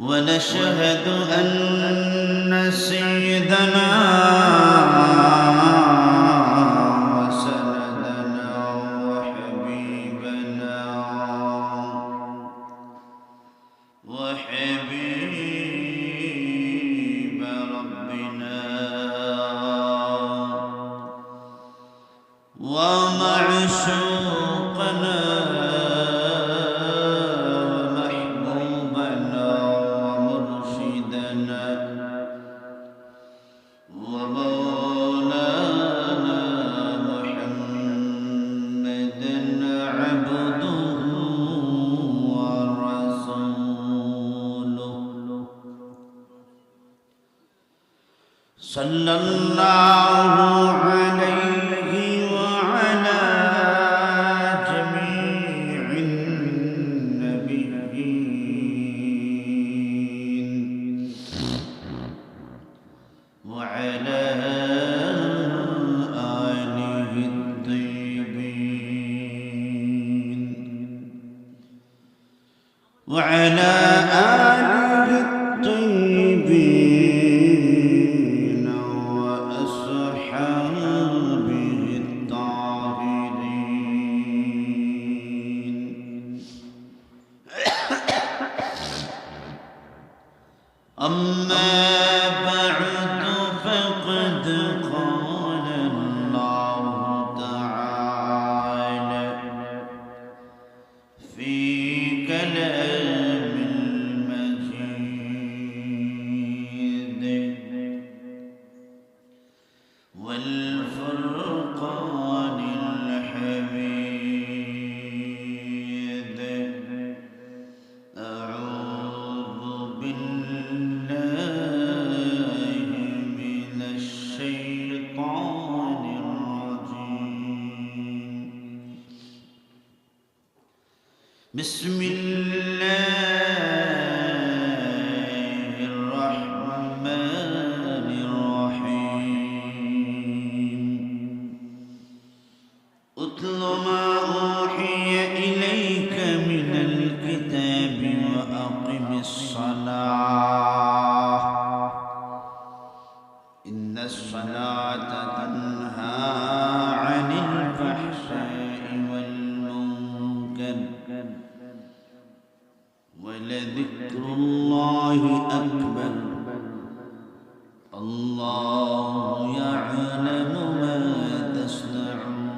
ونشهد أن سيدنا صلى الله عليه وعلى جميع النبيين وعلى آله الطيبين وعلى كلام بسم الله. الله أكبر. الله يعلم ما تصنعون.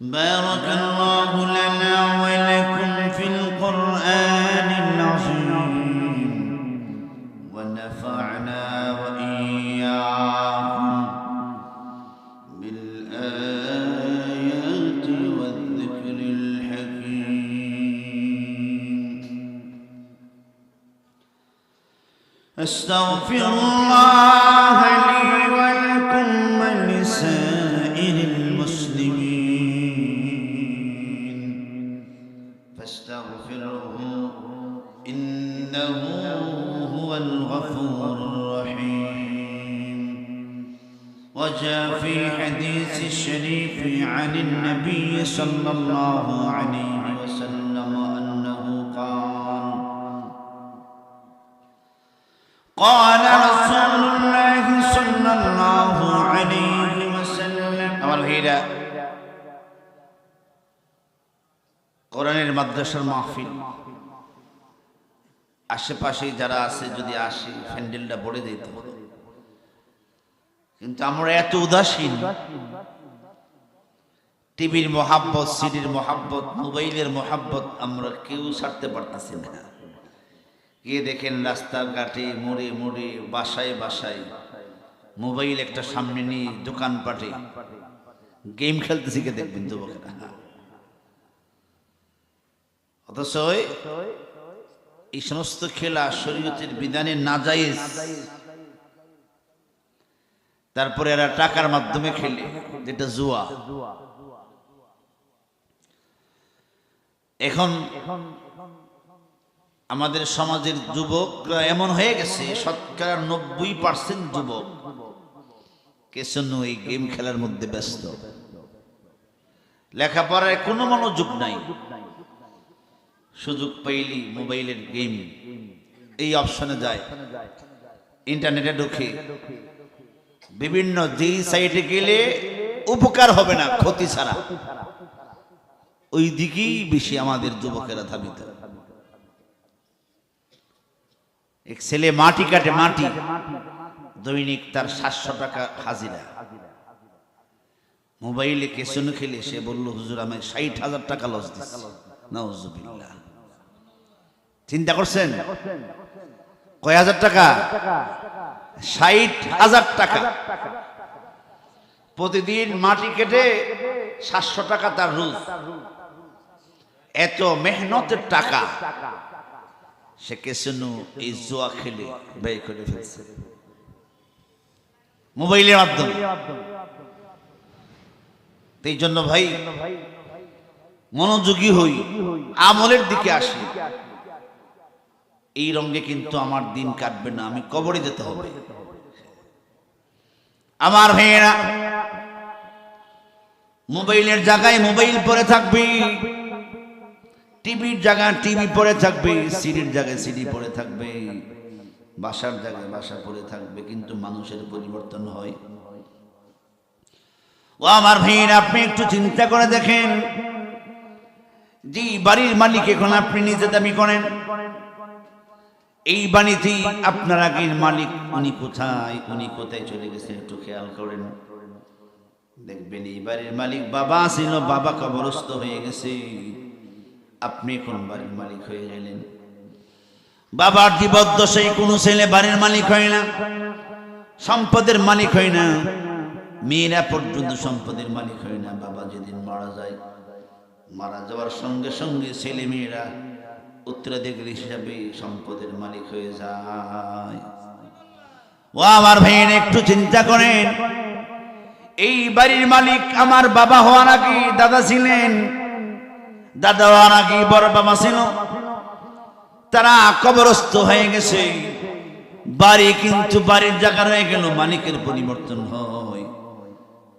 بارك الله أستغفر الله لي ولكم ولسائر المسلمين. فاستغفروه إنه هو الغفور الرحيم. وجاء في حديث الشريف عن النبي صلى الله عليه قال رسول الله صلى الله عليه وسلم আমার ভাইরা কোরআনের মাদ্রাসার মাহফিল আশেপাশে যারা আছে যদি আসে ফ্যান্ডেলটা বলে দিত কিন্তু আমরা এত উদাসীন টিভির মহাব্বত সিডির মহাব্বত মোবাইলের মহাব্বত আমরা কেউ ছাড়তে পারতেছি না গিয়ে দেখেন রাস্তাঘাটে মোড়ে মোড়ে, বাসায় বাসায় মোবাইল একটা সামনে নিয়ে দোকানপাটে গেম খেলতে শিখে দেখবেন যুবকেরা। অথচ এই সমস্ত খেলা শরীয়তের বিধানে না যাইজ তারপরে এরা টাকার মাধ্যমে খেলে, যেটা জুয়া। এখন আমাদের সমাজের যুবকরা এমন হয়ে গেছে, শতকরা নব্বই পার্সেন্ট যুবক কেসন্য এই গেম খেলার মধ্যে ব্যস্ত। লেখাপড়ায় কোনো মনোযোগ নাই। সুযোগ পাইলি মোবাইলের গেম এই অপশনে যায়। ইন্টারনেটে ঢুকে। বিভিন্ন যেই সাইটে গেলে উপকার হবে না, ক্ষতি ছাড়া। ওই দিকেই বেশি আমাদের যুবকেরা ধাবিত। এক ছেলে মাটি কাটে মাটি। দৈনিক তার সাতশো টাকা হাজিরা। মোবাইলে কেসন খেলে সে বলল হুজুর আমি ষাট হাজার টাকা লস দিচ্ছি নাউজুবিল্লাহ। চিন্তা করছেন? কয় হাজার টাকা? ষাট হাজার টাকা। প্রতিদিন মাটি কেটে সাতশো টাকা তার রুজ। এত মেহনতের টাকা। সে কেসেনু এই জোয়া খেলে ব্যয় করে ফেলছে। মোবাইলের মাধ্যমে। এই জন্য ভাই, মনোযোগী হই, আমলের দিকে আসি। এই রঙে কিন্তু আমার দিন কাটবে না, আমি কবরে যেতে হবে। আমার ভাইয়েরা, মোবাইলের জায়গায় মোবাইল পরে থাকবি। টিভির জায়গায় টিভি পরে থাকবে, সিডির জায়গায় সিডি পরে থাকবে, বাসার জায়গায় বাসা পরে থাকবে, কিন্তু মানুষের পরিবর্তন হয়। ও আমার ভাইয়ের, আপনি একটু চিন্তা করে দেখেন। যে বাড়ির মালিক এখন আপনি নিজে দাবি করেন। এই বাণীতেই আপনার আগের মালিক উনি কোথায় উনি কোথায় চলে গেছে একটু খেয়াল করেন। দেখবেন এই বাড়ির মালিক বাবা ছিল, বাবা কবরস্থ হয়ে গেছে। আপনি এখন বাড়ির মালিক হয়ে গেলেন। বাবার জীবদ্দশায় কোনো ছেলে বাড়ির মালিক হয় না। সম্পদের মালিক হয় না। মেয়েরা পর্যন্ত সম্পদের মালিক হয় না। বাবা যেদিন মারা যায়, মারা যাওয়ার সঙ্গে সঙ্গে ছেলে মেয়েরা উত্তরাধিকারী হিসাবে সম্পদের মালিক হয়ে যায়। ও আমার ভাইয়ের একটু চিন্তা করেন। এই বাড়ির মালিক আমার বাবা হওয়ার আগে দাদা ছিলেন। দাদা আগে বড় বাবা ছিল? তারা কবরস্থ হয়ে গেছে। বাড়ি কিন্তু বাড়ির জায়গা রয়ে গেল, মালিকের পরিবর্তন হয়।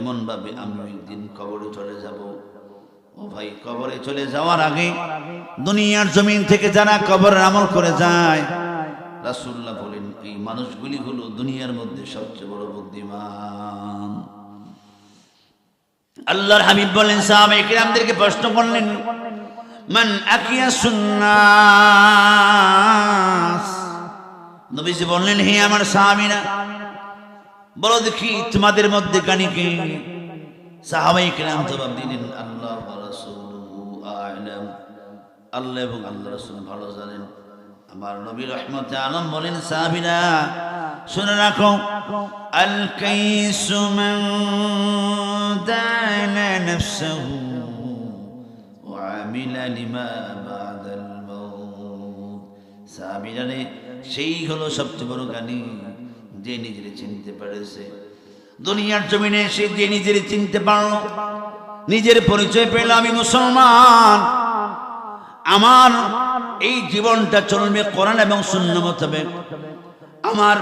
এমন ভাবে আমি একদিন কবরে চলে যাব। ও ভাই, কবরে চলে যাওয়ার আগে দুনিয়ার জমিন থেকে যারা কবরের আমল করে যায় রাসুল্লাহ বলেন, এই মানুষগুলি হলো দুনিয়ার মধ্যে সবচেয়ে বড় বুদ্ধিমান। আল্লাহর হাবিব বলেন সাহাবা একরামদেরকে প্রশ্ন করলেন, মান আকিয়া সুন্নাস? নবীজি বললেন, হে আমার সাহাবীরা, বলো দেখি তোমাদের মধ্যে কানিকে সাহাবাই কেরাম জবাব দিলেন, আল্লাহ আ'লাম। আল্লাহ এবং আল্লাহ রাসূল ভালো জানেন। আমার নবী রহমতে আলম বলেন, সাহাবীরা, শুনে রাখো আল কাইসু মান দানা নাফসাহু ওয়া লিমা বাদাল মাউত। সাহাবীরা রে, সেই হলো সবচেয়ে বড় জ্ঞানী যে নিজের চিনতে পেরেছে। দুনিয়ার জমিনে সে যে নিজের চিনতে পারল, নিজের পরিচয় পেল, আমি মুসলমান। আমার এই জীবনটা চলবে কোরআন এবং শূন্য মোতাবেক আমার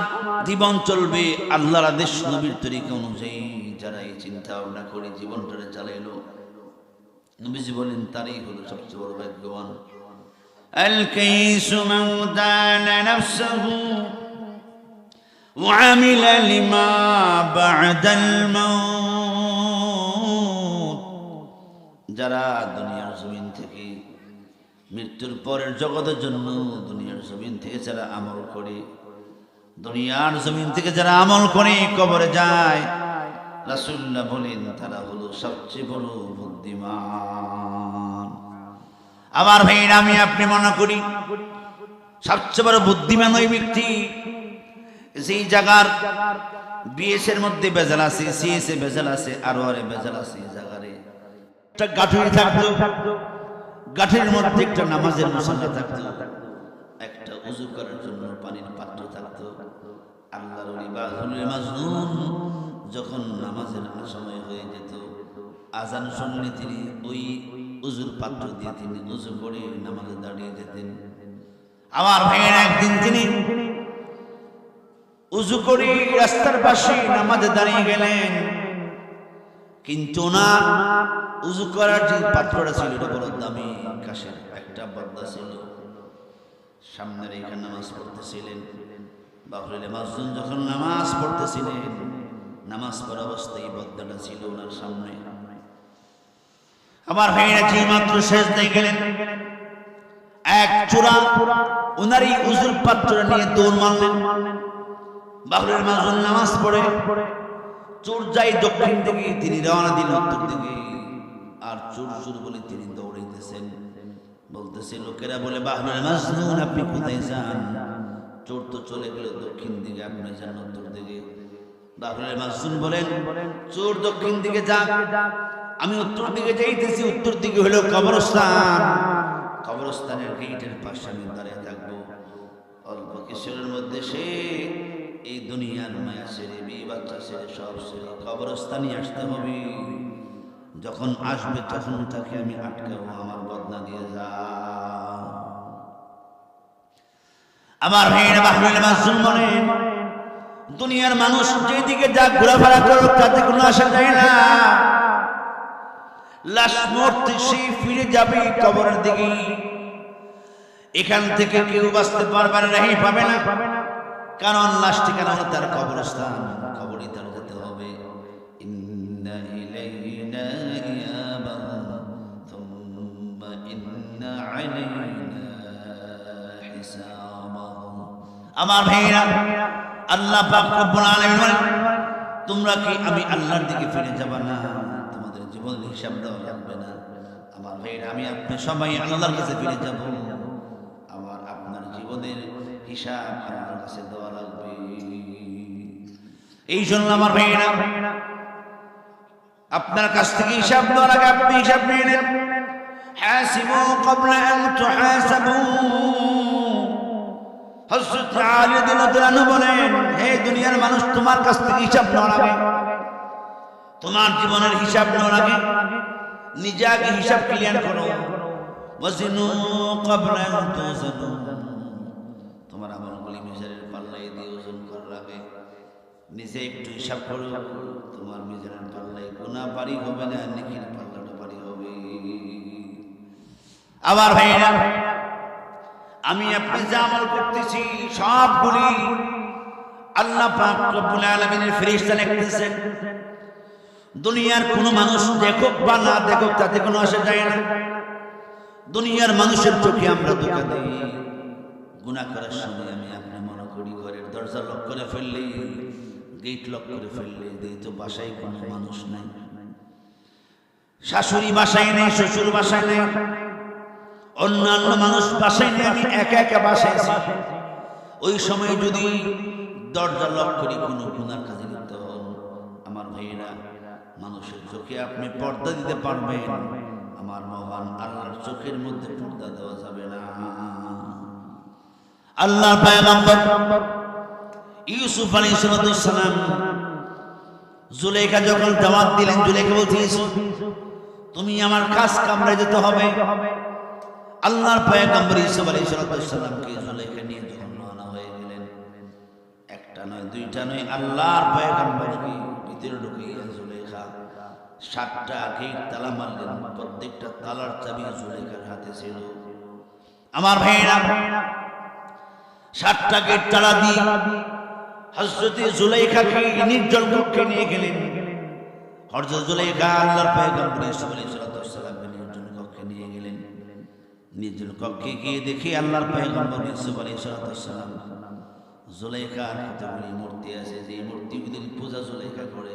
জীবন চলবে আল্লাহর আদেশ নবীর তরিকা অনুযায়ী যারা এই চিন্তা ভাবনা করে জীবনটা চালাইলো নবীজি বলেন তারই হলো সবচেয়ে বড় ভাগ্যবান الكيس من دان نفسه وعمل لما بعد الموت যারা দুনিয়ার জমিন থেকে মৃত্যুর পরের জগতের জন্য দুনিয়ার জমিন থেকে যারা আমল করে, দুনিয়ার জমিন থেকে যারা আমল করে, কবরে যায়। রাসুল্লাহ বলেন, তারা হলো সবচেয়ে বড় বুদ্ধিমান। আমার ভাইয়ের, আমি আপনি মনে করি, সবচেয়ে বড় বুদ্ধিমান ওই ব্যক্তি, যেই জায়গার বিএস এর মধ্যে বেজাল আছে এ বেজাল আছে, আরও আরে বেজাল আছে জায়গারে গাঠুরি থাকতো। গাঠের মধ্যে একটা নামাজের মশলা থাকতো। একটা উজু করার জন্য পানির পাত্র থাকতো। আল্লাহর ওলি মাজনুন যখন নামাজের সময় হয়ে যেত আজান শুনলে তিনি ওই উজুর পাত্র দিয়ে তিনি উজু করে নামাজে দাঁড়িয়ে যেতেন। আমার ভাইয়ের একদিন তিনি উজু করে রাস্তার পাশে নামাজে দাঁড়িয়ে গেলেন। কিন্তু না, উজু করার যে পাত্রটা ছিল, এটা বড় দামি কাশের একটা বদ্দা ছিল। সামনের এইখানে নামাজ পড়তেছিলেন। বাহরুল মাজুন যখন নামাজ পড়তেছিলেন, নামাজ পড়া অবস্থায় এই বদ্দাটা ছিল ওনার সামনে। আমার ভাইরা যে মাত্র শেষ দিয়ে গেলেন, এক চূড়া ওনার এই উজুর পাত্রটা নিয়ে দৌড় মারলেন। বাহরুল মাজুন নামাজ পড়ে চোর যাই দক্ষিণ দিকে, তিনি রওনা দিন উত্তর দিকে। আর চোর চোর বলে তিনি দৌড়াইতেছেন। বলতেছে, লোকেরা বলে বাহরুল মাজনুন, আপনি কোথায় যান? চোর তো চলে গেল দক্ষিণ দিকে, আপনি যান উত্তর দিকে। বাহরুল মাজনুন বলেন, চোর দক্ষিণ দিকে যান আমি উত্তর দিকে যাইতেছি, উত্তর দিকে হলো কবরস্থান। কবরস্থানের গেটের পাশে আমি দাঁড়িয়ে থাকব। অল্প কিশোরের মধ্যে সে এই দুনিয়ার মায়া ছেড়ে বিয়ে বাচ্চা ছেড়ে সব ছেড়ে কবরস্থানে আসতে হবে। যখন আসবে তখন তাকে আমি আটকাবো, আমার বদনা দিয়ে যা। আমার ভাইয়েরা বাহরুল মাসুম মনে দুনিয়ার মানুষ যেদিকে যা ঘোরাফেরা করুক, তাতে কোনো আসা যায় না। লাশ মরতে সে ফিরে যাবে কবরের দিকে। এখান থেকে কেউ বাঁচতে পারবে না, রেহাই পাবে না। কারণ লাশ ঠিকানা হলো তার কবরস্থান, কবরই তার যেতে হবে। আমার ভাইরা আল্লাহ পাক রব্বুল আলামিন বলেন, তোমরা কি আমি আল্লাহর দিকে ফিরে যাব না? তোমাদের জীবনের হিসাব দেওয়া লাগবে না। আমার ভাইরা আমি আপনি সবাই আল্লাহর কাছে ফিরে যাব। আমার আপনার জীবনের হিসাব আল্লাহর কাছে দেওয়া লাগবে। এই জন্য আমার ভাইয়েরা, আপনার কাছ থেকে হিসাব দেওয়ার আপনি হিসাব নিয়ে নেন। হাসিবু ক্বাবলা আন তুহাসাবু। হযরত আলী রাদিয়াল্লাহু বলেন, হে দুনিয়ার মানুষ, তোমার কাছ থেকে হিসাব নেওয়ার আগে, তোমার জীবনের হিসাব নেওয়ার আগে হিসাব ক্লিয়ার করো। ওয়াজিনু ক্বাবলা নিজে একটু হিসাব করো। তোমার মিজানের পাল্লায় গুনাহ বাড়ি হবে না, নেকির পাল্লাটা বাড়ি হবে। আবার ভাইরা আমি আপনি যা আমল করতেছি, সবগুলি আল্লাহ পাক রব্বুল আলামিনের লিখতেছেন। দুনিয়ার কোন মানুষ দেখুক বা না দেখুক, তাতে কোনো আসে যায় না। দুনিয়ার মানুষের চোখে আমরা ধোকা দিই। গুনাহ করার সময় আমি আপনি মনে করি ঘরের দরজা লক করে ফেললে। গেট লক করে ফেললে এই তো বাসায় কোনো মানুষ নাই। শাশুড়ি বাসায় নেই শ্বশুর বাসায় নেই। অন্যান্য মানুষ বাসায় নেই আমি একা একা বাসায় আছি। ওই সময় যদি দরজা লক করি কোনো গুনার কাজে লিপ্ত হন আমার ভাইয়েরা মানুষের চোখে আপনি পর্দা দিতে পারবেন। আমার মহান আল্লাহর চোখের মধ্যে পর্দা দেওয়া যাবে না। আল্লাহ পায়গাম্বর ইউসুফ আলাইহিস সালাম জুলেখা যখন দাওয়াত দিলেন জুলেখা বলছে, ইউসুফ, তুমি আমার কাজ কামড়ে যেতে হবে। আল্লাহর পয়গম্বর ইউসুফ আলাইহিস সালামকে জুলেখা নিয়ে যখন রওনা হয়ে গেলেন। একটা নয়, দুইটা নয়, আল্লাহর পয়গম্বরকে ভিতরে ঢুকিয়ে জুলেখা সাতটা গেট তালা মারলেন। প্রত্যেকটা তালার চাবি জুলেখার হাতে ছিল। আমার ভাইয়েরা, সাতটা গেট তালা দিয়ে হজরতে জুলাইখাকে নির্জন কক্ষে নিয়ে গেলেন? হজরত জুলাইখা আল্লাহর পয়গম্বর ইউসুফ আলাইহিস সালামকে নির্জন কক্ষে নিয়ে গেলেন। নির্জন কক্ষে গিয়ে দেখি আল্লাহর পয়গম্বর ইউসুফ আলাইহিস সালাম জুলাইখার কতগুলি মূর্তি আছে, যে মূর্তিগুলির পূজা জুলাইখা করে।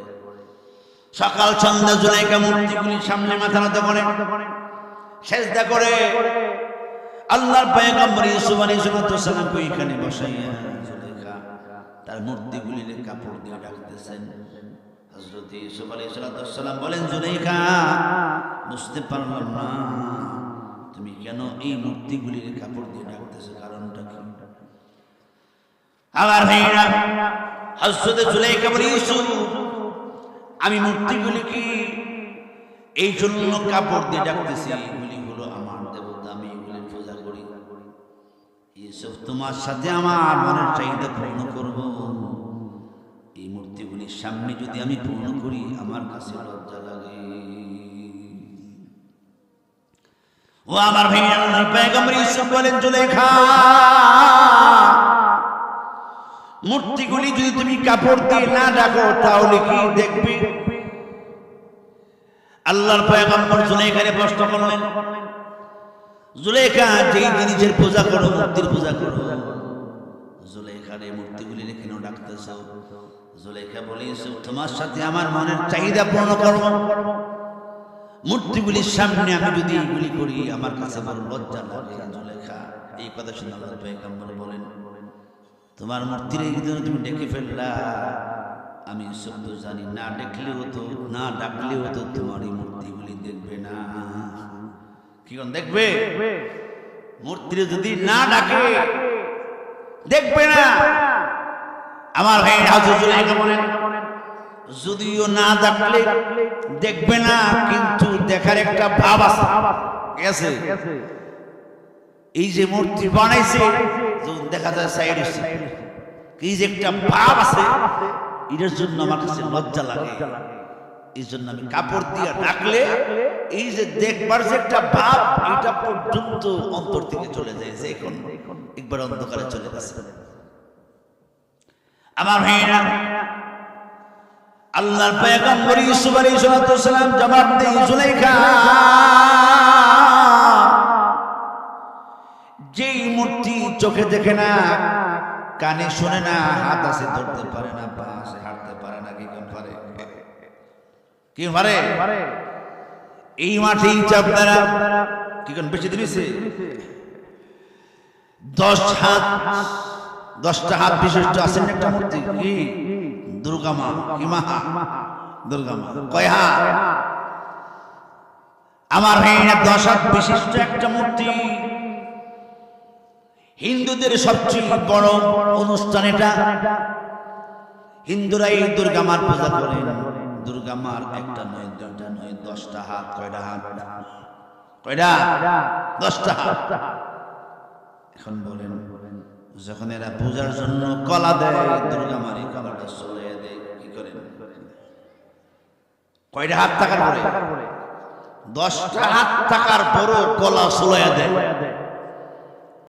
সকাল সন্ধ্যা জুলাইখা মূর্তিগুলির সামনে মাথা নত করে, সেজদা করে। আল্লাহর পয়গম্বর ইউসুফ আলাইহিস সালামকে এখানে বসাইয়া তার মূর্তিগুলির কাপড় দিয়ে ডাকতেছেন। হযরত ইউসুফ আলাইহিস সালাম বলেন জুলাইখা বুঝতে পারলাম না। তুমি কেন এই মূর্তিগুলির কাপড় দিয়ে ডাকতেছো? কারণটা কি? আমার ভাইরা হযরত জুলাইখা বলে, ইউসুফ, আমি মূর্তিগুলিকে এই জন্য কাপড় দিয়ে ডাকতেছি। ইউসুফ, তোমার সাথে আমার মনের চাহিদা পূর্ণ করব। এই মূর্তিগুলির সামনে যদি আমি পূর্ণ করি, আমার কাছে লজ্জা লাগে। ও আমার ভাইয়ার পেগম্বর ইউসুফ বলেন জুলেখা মূর্তিগুলি যদি তুমি কাপড় দিয়ে না ডাকো তাহলে কি দেখবে? আল্লাহর পয়গম্বর জুলেখারে প্রশ্ন করলেন জুলেখা যেই জিনিসের পূজা করো মূর্তির পূজা করো। জুলেখার এই মূর্তিগুলি কেন ডাকতেছ। জুলেখা বলে ইউসুফ তোমার সাথে আমার মনের চাহিদা পূর্ণ করব। মূর্তিগুলির সামনে আমি যদি এগুলি করি আমার কাছে বড় লজ্জা লাগে। জুলেখা এই কথা শুনে আল্লাহ পয়গম্বর বলেন তোমার মূর্তির এই তুমি ডেকে ফেললা। আমি শব্দ জানি না দেখলেও তো না ডাকলেও তো তোমার এই মূর্তিগুলি দেখবে না। কি দেখবে? মূর্তির যদি না ডাকে দেখবে না। আমার ভাই বলেন যদিও না ডাকলে দেখবে না কিন্তু দেখার একটা ভাব আছে। গেছে এই যে মূর্তি বানাইছে দেখা যায় সাইড এই যে একটা ভাব আছে এটার জন্য আমার কাছে লজ্জা লাগে। এই জন্য আমি কাপড় দিয়ে ডাকলে এই যে দেখবার যে একটা ভাব এটা পর্যন্ত অন্তর থেকে চলে যায় যে এখন একবার অন্ধকারে চলে গেছে। আমার ভাইরা আল্লাহর পয়গম্বর ইউসুফ আলাইহিস সালাম জবাব দেই জুলাইখা যেই মূর্তি চোখে দেখে না কানে শুনে না হাত আছে ধরতে পারে না পা আছে হাঁটতে পারে না কি কোন পারে কি পারে এই মাঠে আপনারা কি কোন বেশি দিয়েছে দশ হাত, দশটা হাত বিশিষ্ট আছেন একটা মূর্তি? কি? দুর্গা মা, কি মা? দুর্গা মা। কয় হাত? আমার ভাইরা দশ হাত বিশিষ্ট একটা মূর্তি। হিন্দুদের সবচেয়ে বড় অনুষ্ঠান এটা। হিন্দুরা এই দুর্গা মার পূজা করেন। দুর্গা মার একটা নয় দুটা নয়, দশটা হাত, কয়টা হাত? কয়টা? দশটা হাত। এখন বলেন, যখন এরা পূজার জন্য কলা দেয়, দুর্গা মারি কলাটা চলে দেয়, কি করেন? কয়টা হাত টাকার পরে? দশটা হাত টাকার পরও কলা চলে দেয়।